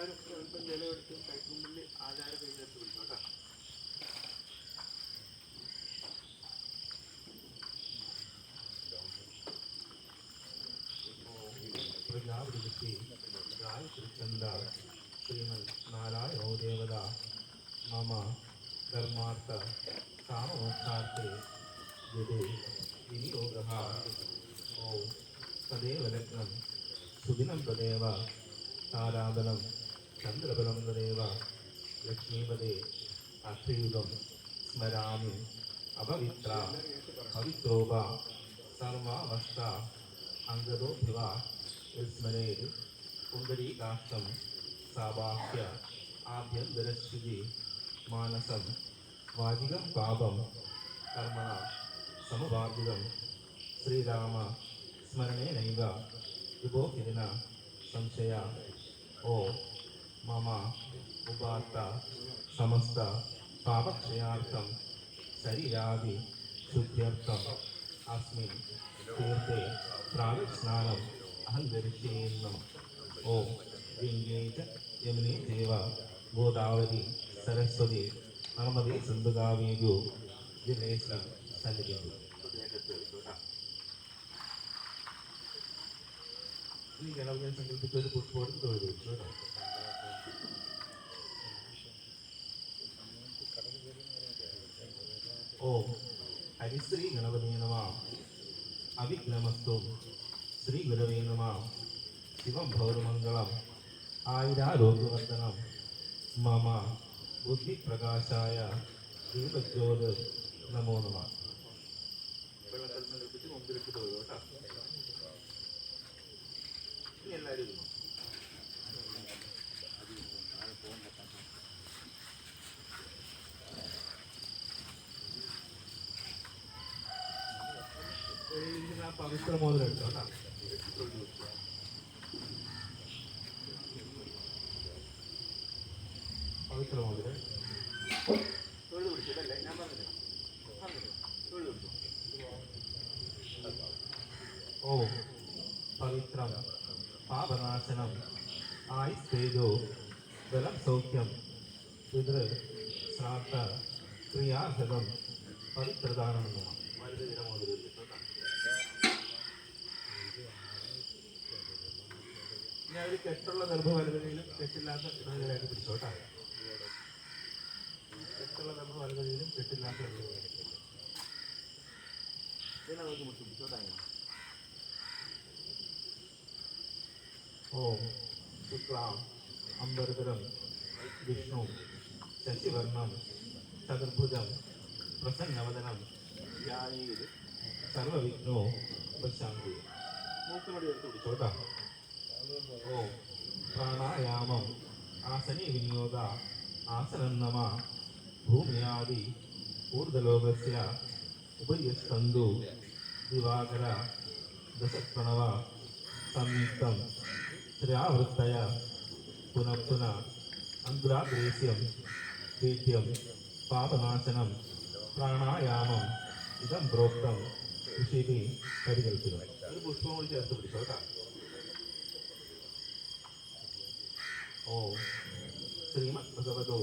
ഏറ്റവും കൈക്കുമ്പിൽ ആചാര പേരെടുത്ത് വിളിക്കാം കേട്ടോ പ്രജാപതി ഗായത്രിചന്ദ ശ്രീമൻ നാരായണോ ദേവത മമ ധർമാർത്ഥ കാമമോക്ഷാർത്ഥേ യദേ വിനിയോഗ ഓം തദേവ സുദിനം തദേവ താരാബലം చంద్రబలందనేవ లక్ష్మీపదే అష్టయుగం స్మరామి అపవిత్ర పవిత్రోగా సర్వావస్థ అంగదో దివ పుండరీకాష్టం సాబాహ్య ఆభ్యంతరశుది మానసం వాదిగం పాపం కర్మ సమవాదిగం శ్రీరామ స్మరణే నైవ విభోగిరిన సంశయ ఓ మమ ఉపాత్త సమస్త పాపక్షయార్థం శరీరాది శుద్ధ్యర్థం. అస్మిన్ తీర్థే స్నానం అహం దర్శయేన్నం ఓం వింగేత యమునే దేవ గోదావరి సరస్వతి అనమది సింధుగా వీగు దినేశ సన్నిధిందు. ఈ ఎలా సంకల్పించే పుట్టుకోవడం చూడండి. ഓം. ഹരിശ്രീ ഗണപതി നമ. അവിഘ്നമസ്തു. ശ്രീ ഗുരവേ നമ. ശിവം ഭൗരമംഗളം ആയിരാരോഗ്യവർദ്ധനം. മമ. ബുദ്ധിപ്രകാശായ ദീപജ്യോത് നമോ നമ. എല്ലാവരും പവിത്ര മോതിരം എടുത്തോ കേട്ടോ. എടുത്ത് തൊഴുതു വെച്ചു പവിത്ര മോതിരം തൊഴുതു പിടിച്ചതല്ലേ ഞാൻ പറഞ്ഞില്ല പറഞ്ഞില്ല ഓ പവിത്രം. പാപനാശനം. ആയുസ്തേജോ ബലം സൗഖ്യം. പിതൃ ശ്രാദ്ധ. ക്രിയാസകം പവിത്രദാനമെന്നു വലുത് വിരമോതിരി കെട്ടുള്ള കെട്ടില്ലാത്ത കെട്ടുള്ള കെട്ടില്ലാത്ത ഓം ശുക്ലാം അംബരധരം വിഷ്ണു ശശിവർണം ചതുർഭുജം പ്രസന്നവദനം ധ്യാനീര് സർവവിഘ്നോ ഉപശാന്തി മൂക്കിനോട് എടുത്ത് ഓം പ്രാണായാമം ആസനെ വിനിയോഗ ആസനം നമ ഭൂമിയാദി ഊർധ്വലോകസ്യ ഉപയസ്കന്തു ദിവാകര ദശപ്രണവ സംയുക്തം ത്ര്യാവൃത്തയ പുനഃ പുനഃ അഗ്രാഗ്രേസ്യം പീഠ്യം പാപനാശനം പ്രാണായാമം ഇതം പ്രോക്തം ഋഷിഭി പരികൽപ്പിക്കുന്നു ഒരു പുഷ്പം കൂടി ചേർത്ത് പിടിച്ചോ ఓం శ్రీమద్భగవతో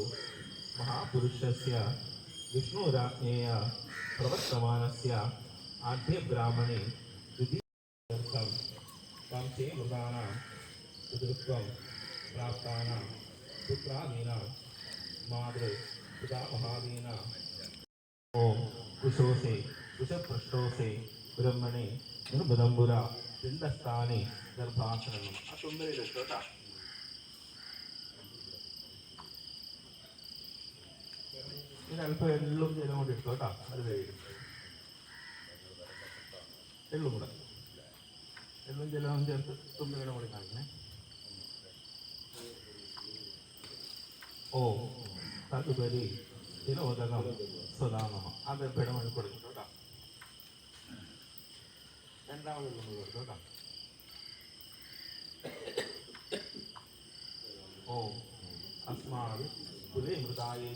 మహాపురుషస్య విష్ణురాజ్ఞేయ ప్రవర్తమానస్య ఆద్యబ్రాహ్మణి ద్వితీయం వంశే మృగాణ పితృత్వం ప్రాప్తాన పుత్రాదీన మాతృ పితామహాదీన ఓం కుశోసే కుశపృష్టోసే బ్రహ్మణి నిర్బుదంబుర పిండస్థాని గర్భాసనం ఆ తొమ్మిది చోట ഇതിന് അല്പം എള്ളും ജലം കൂടി എടുത്തു കേട്ടോ. അത് കഴിയും എള്ളും കൂടെ. എള്ളും ജലവും ചേർത്ത് തുമ്പിയുടെ കൂടി കാണിക്കണേ. ഓ തതുപരി തിരോധകം സ്വദാമം അത് പിടമണി മണി കൊടുക്കും കേട്ടോ. രണ്ടാമത് എള്ളും കൂടി കേട്ടോ. ഓം അസ്മാത് കുലേ മൃതായേ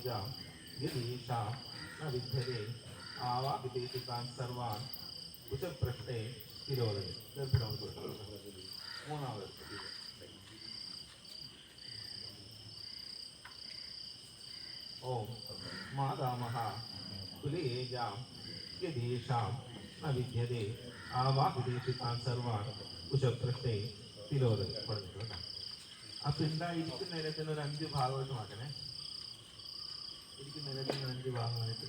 ന വിദ്യതേ ആവാ വിദേശിക്കാൻ സർവാൻ കുശപൃഷ്ടേ തിരോധനം ഗർഭിണം മൂന്നാമത് ഓം മാതാമഹ കുലയേജാം യദീഷാം ന വിദ്യതേ ആവാഹുദേശിതാൻ സർവാൻ കുശപൃഷ്ഠേ തിരോധ പറഞ്ഞിട്ടുണ്ട് ആ പിണ്ടായിരിക്കുന്ന നിലത്തിന് ഒരു അഞ്ച് ഭാഗമായിട്ട് മാറ്റണേ? ഒരു അഞ്ച് ഭാഗമായിട്ട്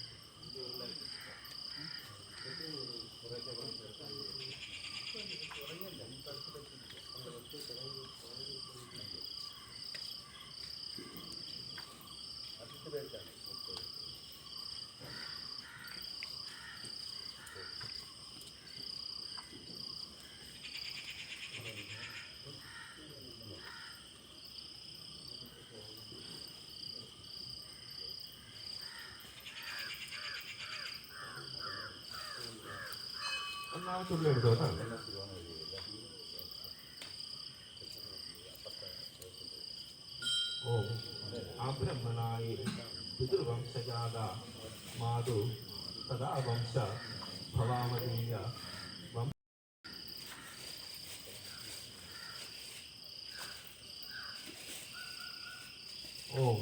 ഒന്നാമത്തെ చూడలేడు కదా ఓ ఆబ్రహ్మణాయి పితృవంశజాద మాదు సదా వంశ భవామదీయ వంశ ఓం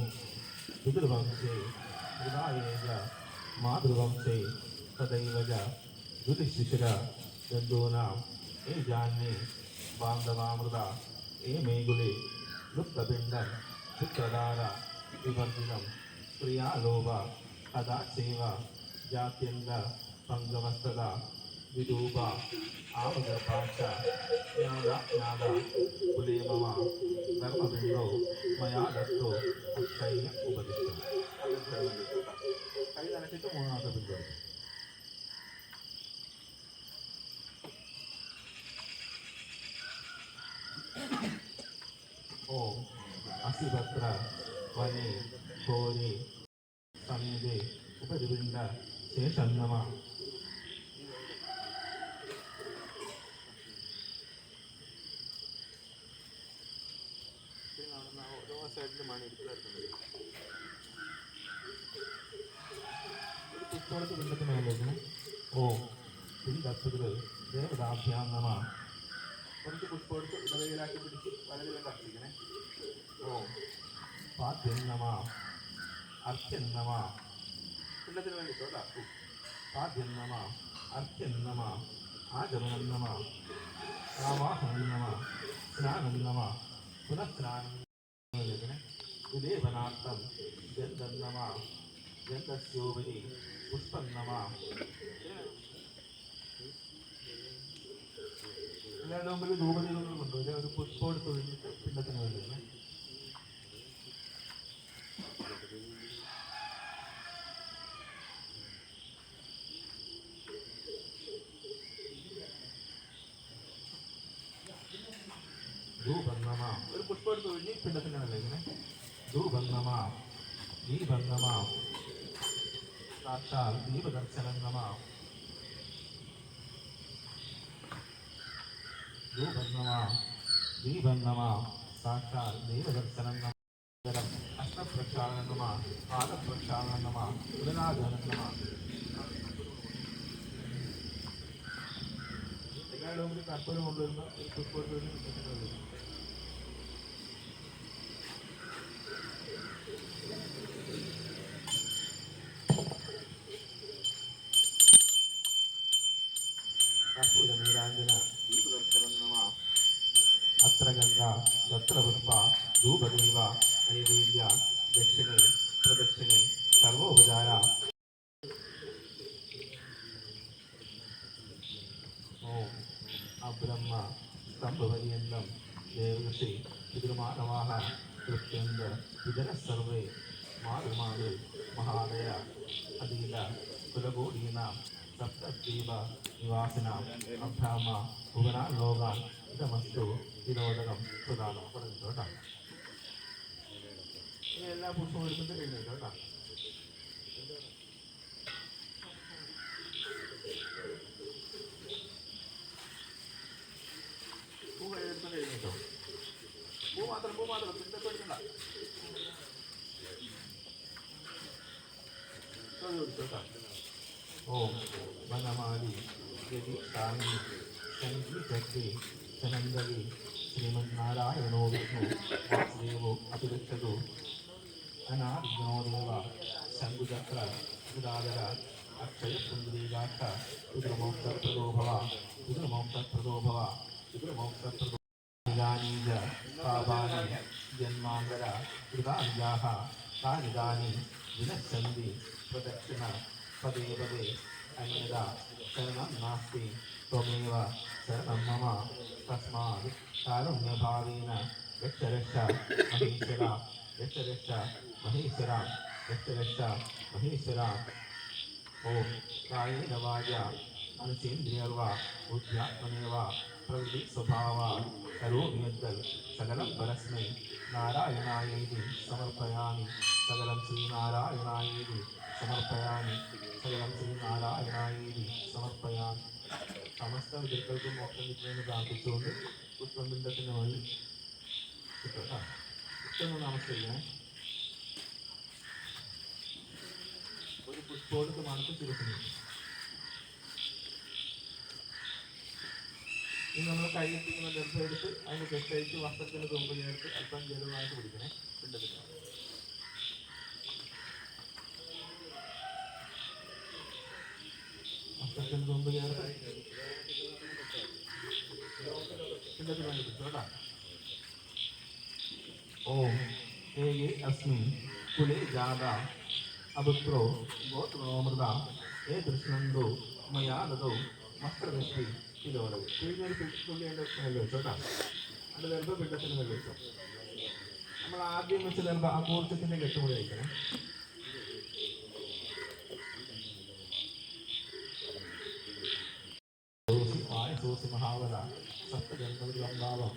పితృవంశే వినాయేజ మాతృవంశే తదైవజ దుతిశిశిర యద్దూనాం ఏ జాన్ని బాంధవామృత ఏ మేగులి లుప్తపిండం చిత్రధార వివర్జితం ప్రియాలోభ కదా సేవ జాత్యంగ పంగవస్తద విదూప ఆవగపాక్ష జ్ఞాన జ్ఞాన కులేమమ కర్మబిందో మయా దత్తో అక్షయ ఉపదిష్టం. అనంతరం కైదనచిత మోనాథ బిందు ഓം അസിഭദ്ര വനെ ഘോരെ സമീപേ ഉപരിപിണ്ട ശേഷം ഓരോ സൈഡിലുമാണ് ഇരിക്കുന്നത് മേലേക്ക് ദേവതാഭ്യാം നമ. കുറച്ച് പുഷ്പമെടുത്ത് ഇടവയിലാക്കി പിടിച്ച് വലതിലും കത്തിക്കണേ ഓം പാദ്യം നമ അർച്ചൻ നമ പിണ്ടത്തിന് വേണ്ടി കേട്ടോ പാദ്യം നമ അർച്ചൻ നമ ആചമനം നമ ആവാഹനം നമ സ്നാനം നമ പുനഃസ്നാനം ഉദേവനാർത്ഥം ഗന്ധം നമ ഗന്ധസ്യോപരി പുഷ്പം നമ എല്ലാവരുടെ മുമ്പിൽ ധൂപദീപങ്ങൾ കൊണ്ടുവരും ഒരു പുഷ്പം എടുത്ത് ഒഴിഞ്ഞിട്ട് പിണ്ടത്തിന് വേണ്ടി ധൂപം ഒരു പുഷ്പം എടുത്ത് ഒഴിഞ്ഞ് പിണ്ടത്തിന് വേണ്ടി ഇങ്ങനെ? ധൂപം നമ ദീപം നമ സാക്ഷാൽ ദീപദർശനം നമ ധൂപം നമ ദീപം നമ സാക്ഷാൽ ദൈവദർശനം നമ അഷ്ടപ്രക്ഷാളനം നമ പാദപ്രക്ഷാളനം പുഷ്പോട്ട് വേണ്ടി കർപ്പൂര നീരാഞ്ജന ദീപദർശനം നമ അത്ര ഗംഗ തത്ര പുഷ്പ ധൂപദേവ നൈവേദ്യ ദക്ഷിണേ പ്രദക്ഷിണേ സർവോപചാര. ഓം അബ്രഹ്മ സ്തംഭപര്യന്തം ദേവഋഷി പിതൃമാനവാഹ കൃത്യന്ത ഇതര സർവേ മാതൃമാതൃ മഹാദയ അതീത കുലകോടീനാം സപ്തദ്വീപ നിവാസിനാം അബ്രാഹ്മ ഭുവനാൻ ലോകാൻ ഇതമസ്തു. വിരോധകം സുധാനം പറഞ്ഞു കേട്ടോ ഇനി എല്ലാ പുഷ്പവും എടുത്തിട്ട് കഴിഞ്ഞു കേട്ടോ പൂ എടുത്തിട്ട് കഴിഞ്ഞു കേട്ടോ പൂ മാത്രം പൂ മാത്രം പിന്നെ എടുക്കണ്ട കേട്ടോ ഓം വനമാലി യതി സ്വാമി ശങ്കി ചക്രി സനന്ദവി ശ്രീമന്നാരായണോ വിഷ്ണു വാസുദേവോ അഭിരക്ഷതോ അനാദിജ്ഞോദേവ ശംഖുചക്ര ഗദാധര അക്ഷയ സുന്ദരീകാക്ഷ പിതൃമോക്ഷപ്രദോ ഭവ പിതൃമോക്ഷപ്രദോ ഭവ പിതൃമോക്ഷപ്രദോ ഇതാനീജ പാപാനി ജന്മാന്തര കൃതാനിജാഹ താനിതാനി വിനശ്യന്തി പ്രദക്ഷിണ പദേ പദേ അന്യത ശരണം നാസ്തി ത്വമേവ ശരണം മമ తస్మాత్ కారుణ్యభావేన యక్షరక్ష మహేశ్వర యక్షరక్ష మహేశ్వర యక్షరక్ష మహేశ్వర ఓం కాయేన వాయ మనసేంద్రియర్వ బుద్ధ్యాత్మనేవ ప్రవృత్తి స్వభావ కరోమి యద్దల్ సకలం పరస్మై నారాయణాయేది సమర్పయామి సకలం శ్రీనారాయణాయేది సమర్పయామి సకలం శ్రీనారాయణాయేది సమర్పయామి സമസ്ത വിദഗ്ധർക്കും മോക്ഷം കിട്ടുമെന്ന് പ്രാർത്ഥിച്ചുകൊണ്ട് പുഷ്പബിന്ദത്തിന് വഴി കിട്ടും നമസ്കരിക്കണേ ഒരു പുഷ്പോടുത്ത് മണത്ത് തിരുത്തുന്നു ഇനി നമ്മൾ കയ്യെത്തിക്കുന്ന ഗർഭം എടുത്ത് അതിന് കെട്ടഴിച്ച് വസ്ത്രത്തിന് തുമ്പ് ചേർത്ത് അല്പം ജലമായിട്ട് പിടിക്കണേ പിണ്ടത്തിൽ വസ്ത്രത്തിന് തുമ്പ് ചേർത്ത് ഓം ഏകേ അസ്മിൻ കുലേ ജാത അപുത്രോ ഗോത്രമൃത ഏ ദൃഷ്ണന്തോ മയാ ദതോ വസ്ത്രദൃഷ്ടി ഇതോടെ. പിഴിഞ്ഞൊരു തുള്ളി എന്റെ മേലെ വെച്ചോ കേട്ടോ. അതിന്റെ ഗർഭ പിണ്ടത്തിന് മേലെ വെച്ചോ. നമ്മൾ ആദ്യം വെച്ച ഗർഭ ആ കൂർച്ചത്തിന്റെ വയ്ക്കണം ആയ സോസി മഹാവര സപ്തജന്മത്തിൽ അമ്പാവം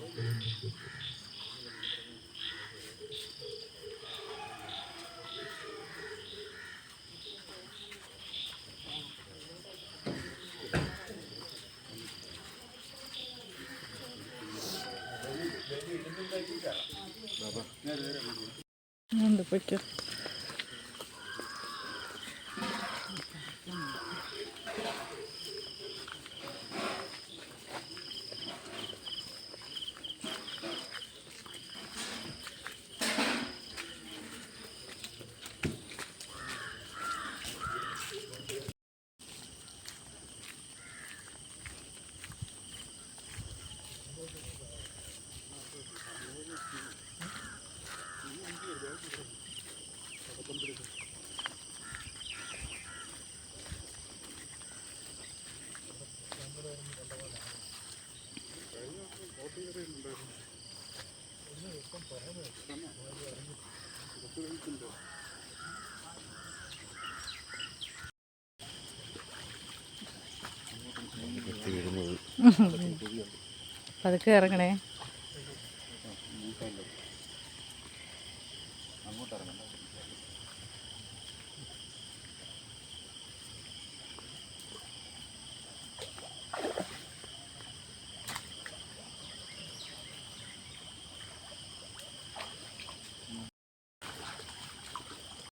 പതുക്കെ ഇറങ്ങണേ.